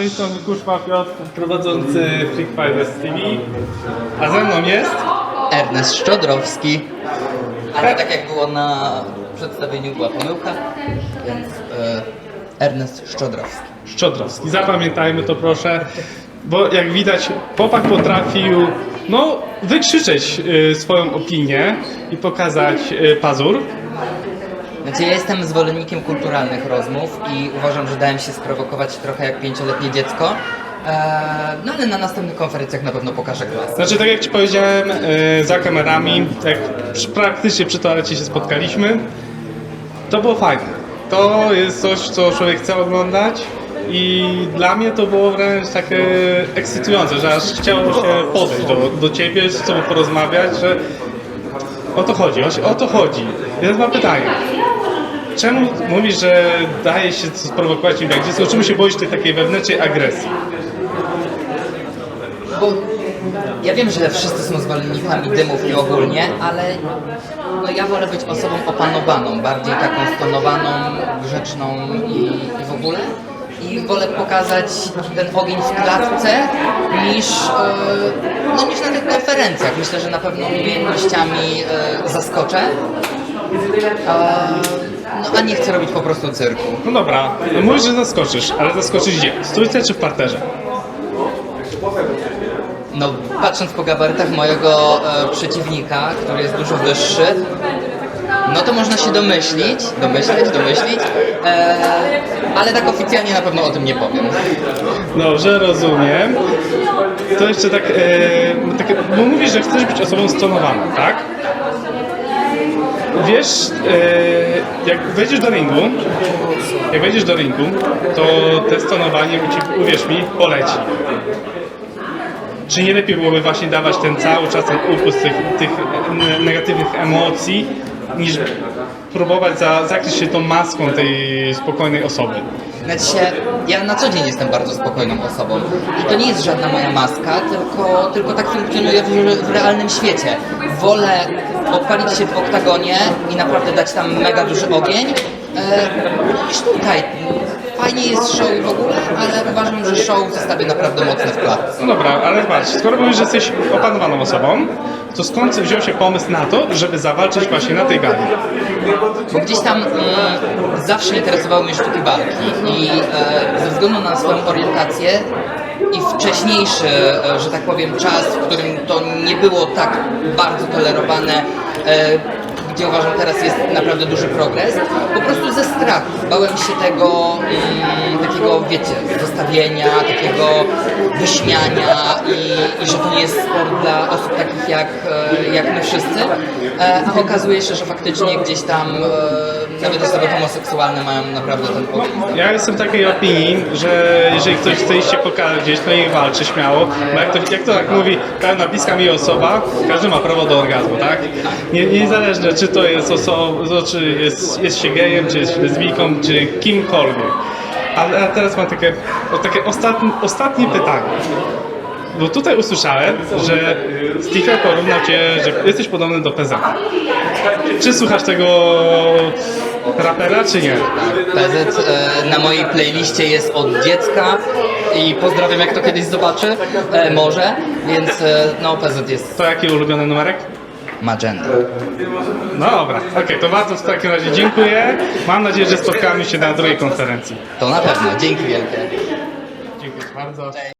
tej strony Kuszma Piotr, prowadzący Freak Fighters TV. A ze mną jest... Ernest Szczodrowski. Ale tak jak było na przedstawieniu była pomyłka, więc e, Ernest Szczodrowski. Szczodrowski. Zapamiętajmy to proszę, bo jak widać chłopak potrafił no, wykrzyczeć y, swoją opinię i pokazać y, pazur. Znaczy ja jestem zwolennikiem kulturalnych rozmów i uważam, że dałem się sprowokować trochę jak pięcioletnie dziecko. E, no ale na następnych konferencjach na pewno pokażę klasę. Znaczy tak jak Ci powiedziałem, y, za kamerami, jak przy, praktycznie przy toalecie się spotkaliśmy, to było fajne. To jest coś, co człowiek chce oglądać i dla mnie to było wręcz takie ekscytujące, że aż chciało się podejść do, do Ciebie, z Tobą porozmawiać, że o to chodzi, o, o to chodzi. I teraz mam pytanie. Czemu mówisz, że daje się sprowokować im jak dziecko? Czemu się boisz tej takiej wewnętrznej agresji? Bo ja wiem, że wszyscy są zwolennikami dymów i ogólnie, ale no ja wolę być osobą opanowaną, bardziej taką stonowaną, grzeczną i, i w ogóle. I wolę pokazać ten ogień w klatce niż, e, no, niż na tych konferencjach. Myślę, że na pewno umiejętnościami e, zaskoczę. No, a nie chcę robić po prostu cyrku. No dobra, no mówisz, że zaskoczysz, ale zaskoczysz gdzie? W stójce czy w parterze? No, patrząc po gabarytach mojego e, przeciwnika, który jest dużo wyższy, no to można się domyślić, domyśleć, domyślić, e, ale tak oficjalnie na pewno o tym nie powiem. Dobrze, rozumiem. To jeszcze tak, e, takie, bo mówisz, że chcesz być osobą stonowaną, tak? Wiesz, e, jak wejdziesz do ringu, jak wejdziesz do ringu, to te stonowanie, ci, uwierz mi, poleci. Czy nie lepiej byłoby właśnie dawać ten cały czas ten upust tych, tych ne- negatywnych emocji, niż próbować za, zakryć się tą maską tej spokojnej osoby? Znaczy się, ja na co dzień jestem bardzo spokojną osobą i to nie jest żadna moja maska, tylko, tylko tak funkcjonuję w, w realnym świecie. Wolę odpalić się w oktagonie i naprawdę dać tam mega duży ogień, e, niż tutaj. Fajnie jest show w ogóle, ale uważam, że show zostawię naprawdę mocno w klatce. No dobra, ale patrz, skoro mówisz, że jesteś opanowaną osobą, to skąd wziął się pomysł na to, żeby zawalczyć właśnie na tej gali? Bo gdzieś tam mm, zawsze interesowały mnie sztuki walki i e, ze względu na swoją orientację i wcześniejszy, e, że tak powiem, czas, w którym to nie było tak bardzo tolerowane, e, gdzie uważam teraz jest naprawdę duży progres, po prostu ze strachu. Bałem się tego mm, takiego, wiecie, zostawienia, takiego wyśmiania i, i że to nie jest sport dla osób takich jak, e, jak my wszyscy, e, a okazuje się, że faktycznie gdzieś tam e, nawet osoby homoseksualne mają naprawdę ten pogląd. Ja jestem takiej opinii, że jeżeli ktoś chce się pokazać gdzieś, to niech walczy śmiało, bo jak to, jak to tak mówi pewna bliska mi osoba, każdy ma prawo do orgazmu, tak? Nie, niezależnie czy to jest osoba, czy jest, jest się gejem, czy jest lesbijką, czy kimkolwiek. Ale teraz mam takie, takie ostatnie, ostatnie pytanie. Bo tutaj usłyszałem, że Steve porównał cię, że jesteś podobny do PZ. Czy słuchasz tego rapera, czy nie? PZ e, na mojej playliście jest od dziecka i pozdrawiam jak to kiedyś zobaczy, e, może, więc e, no PZ jest To jaki ulubiony numerek? Magenta. No dobra, okej, to bardzo w takim razie dziękuję. Mam nadzieję, że spotkamy się na drugiej konferencji. To na pewno, dzięki wielkie. Dziękuję bardzo.